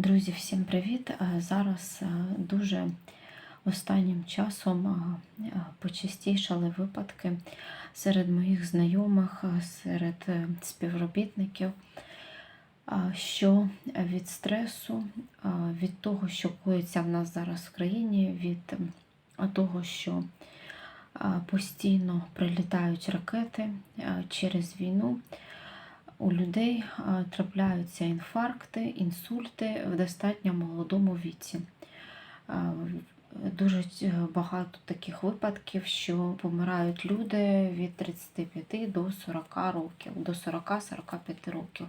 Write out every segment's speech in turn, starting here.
Друзі, всім привіт! Е, Зараз е, дуже останнім часом е, почастішали випадки серед моїх знайомих, серед співробітників, що від стресу, від того, що коїться в нас зараз в країні, від того, що постійно прилітають ракети через війну у людей трапляються інфаркти, інсульти в достатньо молодому віці. Дуже е, багато таких випадків, що помирають люди від 35 до 40 років, до 40-45 років.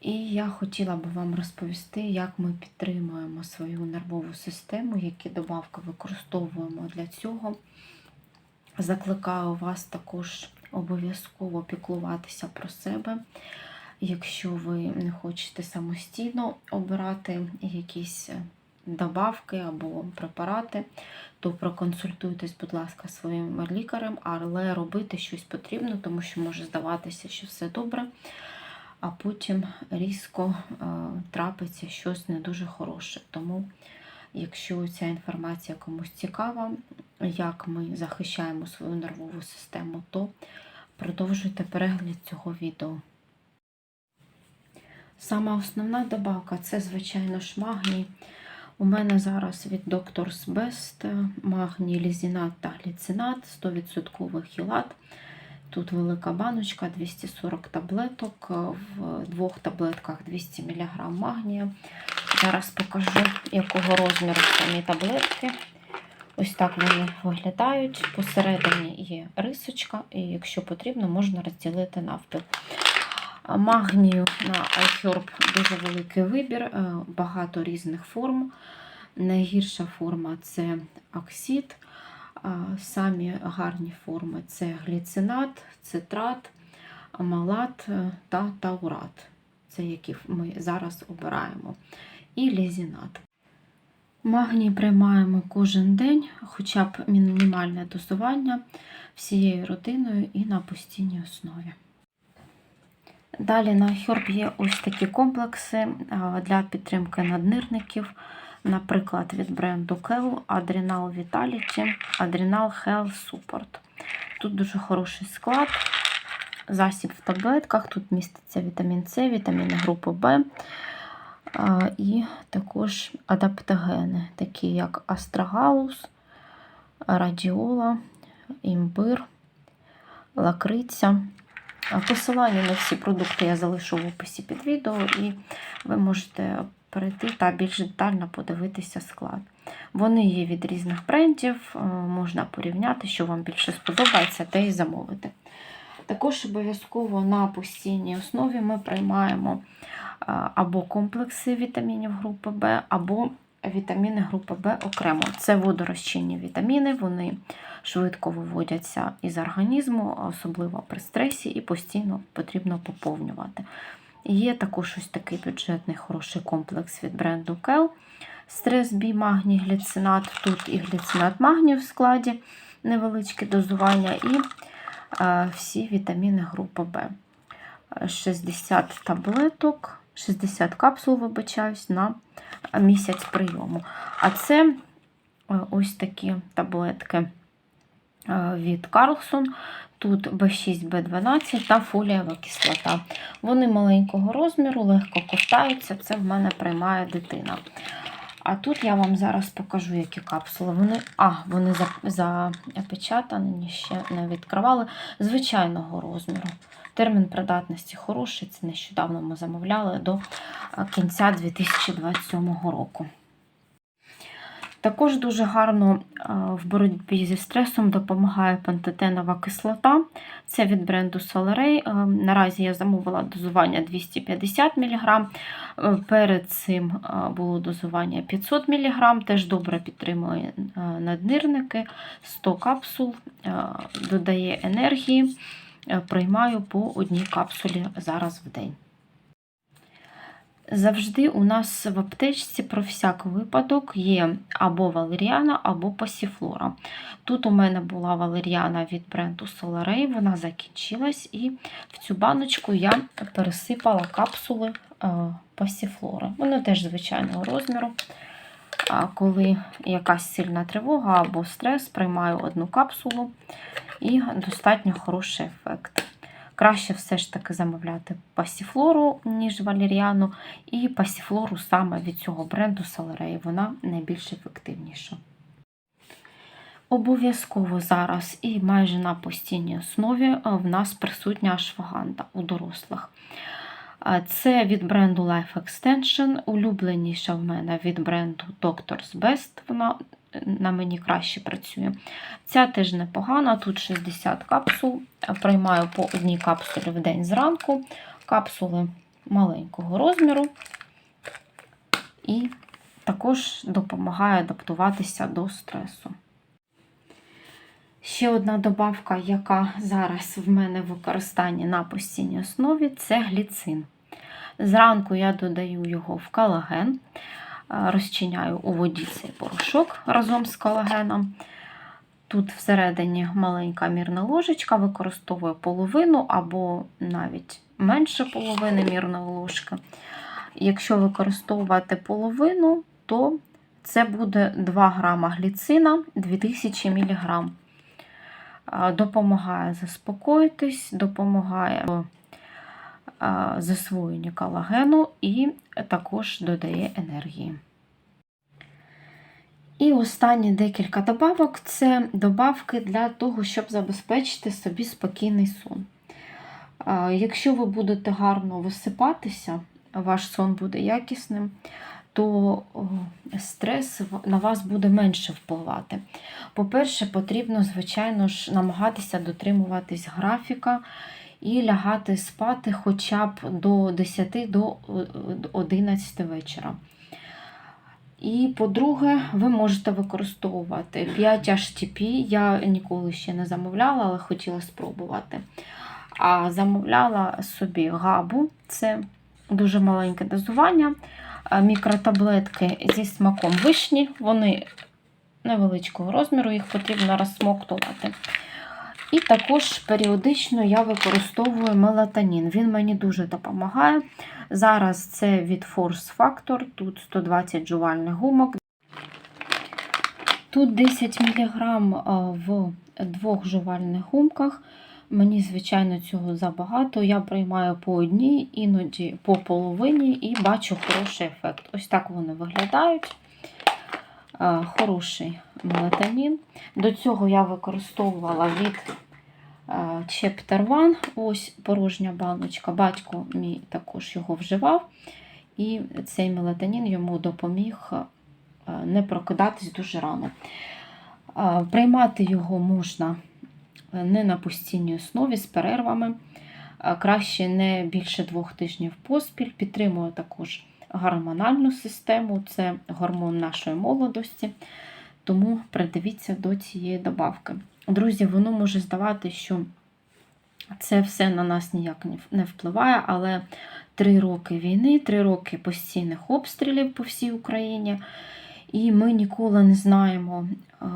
І я хотіла би вам розповісти, як ми підтримуємо свою нервову систему, які добавки використовуємо для цього. Закликаю вас також обов'язково піклуватися про себе. Якщо ви не хочете самостійно обирати якісь е, добавки або препарати, то проконсультуйтесь, будь ласка, своїм лікарем, але робити щось потрібно, тому що може здаватися, що все добре, а потім різко е, трапиться щось не дуже хороше. Тому, якщо ця інформація комусь цікава, як ми захищаємо свою нервову систему, то продовжуйте перегляд цього відео. Сама основна добавка це, звичайно ж, магній. У мене зараз від Doctor's Best магній, лізінат та гліцинат, 100% хілат. Тут велика баночка, 240 таблеток, в двох таблетках 200 мг магнія. Зараз покажу, якого розміру самі таблетки. Ось так вони виглядають. Посередині є рисочка, і якщо потрібно, можна розділити навпіл. Магнію на iHerb дуже великий вибір, е, багато різних форм. Найгірша форма це оксид. Самі гарні форми це гліцинат, цитрат, малат е, та таурат. Це які ми зараз обираємо. І лізінат. Магній приймаємо кожен день, хоча б мінімальне дозування всією родиною і на постійній основі. Далі на Herb є ось такі комплекси для підтримки наднирників, наприклад, від бренду Kell Adrenal Vitality, Adrenal Health Support. Тут дуже хороший склад, засіб в таблетках, тут міститься вітамін С, вітаміни групи В. І також адаптогени, такі як астрагалус, радіола, імбир, лакриця. Посилання на всі продукти я залишу в описі під відео, і ви можете перейти та більш детально подивитися склад. Вони є від різних брендів, е, можна порівняти, що вам більше сподобається, те і замовити. Також обов'язково на постійній основі ми приймаємо або комплекси вітамінів групи В, або вітаміни групи В окремо. Це водорозчинні вітаміни, вони швидко виводяться із організму, особливо при стресі, і постійно потрібно поповнювати. Є також ось такий бюджетний хороший комплекс від бренду Kell. Стрес бі магній, гліцинат. Тут і гліцинат магнію в складі, невеличке дозування, і всі вітаміни групи В. 60 таблеток, 60 капсул, вибачаюсь, на місяць прийому. А це е, ось такі таблетки е, від Карлсон. Тут B6, B12 та фолієва кислота. Вони маленького розміру, легко ковтаються. Це в мене приймає дитина. А тут я вам зараз покажу, які капсули. Вони, а, вони запечатані, ще не відкривали. Звичайного розміру. Термін придатності хороший. Це нещодавно ми замовляли до кінця 2027 року. Також дуже гарно в боротьбі зі стресом допомагає пантотенова кислота. Це від бренду Solarey. Е, Наразі я замовила дозування 250 мг. Е, Перед цим е, було дозування 500 мг. Теж добре підтримує е, наднирники, 100 капсул, е, додає енергії. Е, Приймаю по одній капсулі зараз в день. Завжди у нас в аптечці про всяк випадок є або валеріана, або пасіфлора. Тут у мене була валеріана від бренду Solarey, вона закінчилась, і в цю баночку я пересипала капсули е, пасіфлори. Вони теж звичайного розміру. Коли якась сильна тривога або стрес, приймаю одну капсулу і достатньо хороший ефект. Краще все ж таки замовляти пасіфлору, ніж валеріану, і пасіфлору саме від цього бренду Solarey, вона найбільш ефективніша. Обов'язково зараз і майже на постійній основі е, в нас присутня ашваганда у дорослих. Це від бренду Life Extension, улюбленіша в мене від бренду Doctor's Best, вона е, на мені краще працює. Ця теж непогана, тут 60 капсул. Приймаю по одній капсулі в день зранку, капсули маленького розміру. І також допомагає адаптуватися до стресу. Ще одна добавка, яка зараз в мене в використанні на постійній основі, це гліцин. Зранку я додаю його в колаген, розчиняю у воді цей порошок разом з колагеном. Тут всередині маленька мірна ложечка, використовую половину або навіть менше половини мірної ложки. Якщо використовувати половину, то це буде 2 грама гліцина 2000 мг. Допомагає заспокоїтись, допомагає в засвоєнні колагену і також додає енергії. І останні декілька добавок це добавки для того, щоб забезпечити собі спокійний сон. Якщо ви будете гарно висипатися, ваш сон буде якісним, то стрес на вас буде менше впливати. По-перше, потрібно, звичайно ж, намагатися дотримуватись графіка і лягати спати хоча б до 10 до 11 вечора. І, по-друге, ви можете використовувати 5 HTP. Я ніколи ще не замовляла, але хотіла спробувати. А замовляла собі габу, це дуже маленьке дозування. Мікротаблетки зі смаком вишні, вони невеличкого розміру, їх потрібно розсмоктувати. І також періодично я використовую мелатонін. Він мені дуже допомагає. Зараз це від Force Factor, тут 120 жувальних гумок. Тут 10 мг в двох жувальних гумках. Мені, звичайно, цього забагато. Я приймаю по одній, іноді по половині, і бачу хороший ефект. Ось так вони виглядають. Хороший мелатонін. До цього я використовувала від Chapter One, ось порожня баночка. Батько мій також його вживав, і цей мелатонін йому допоміг не прокидатись дуже рано. Приймати його можна не на постійній основі з перервами. Краще не більше двох тижнів поспіль. Підтримує також гормональну систему, це гормон нашої молодості. Тому придивіться до цієї добавки. Друзі, воно може здавати, що це все на нас ніяк не впливає, але три роки війни, три роки постійних обстрілів по всій Україні. І ми ніколи не знаємо,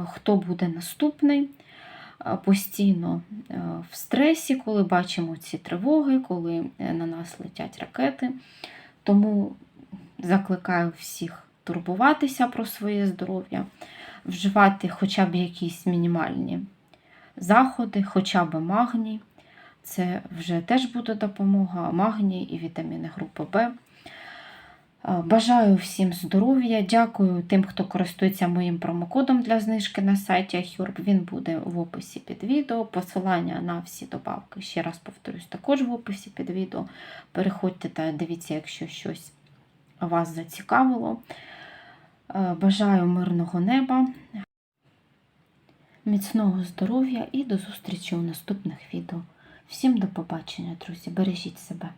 хто буде наступний. Постійно в стресі, коли бачимо ці тривоги, коли е, на нас летять ракети. Тому закликаю всіх турбуватися про своє здоров'я, вживати хоча б якісь мінімальні заходи, хоча б магній. Це вже теж буде допомога, магній і вітаміни групи Б. Бажаю всім здоров'я. Дякую тим, хто користується моїм промокодом для знижки на сайті Ahurb. Він буде в описі під відео. Посилання на всі добавки, ще раз повторюсь, також в описі під відео. Переходьте та дивіться, якщо щось вас зацікавило. Бажаю мирного неба, міцного здоров'я і до зустрічі у наступних відео. Всім до побачення, друзі! Бережіть себе!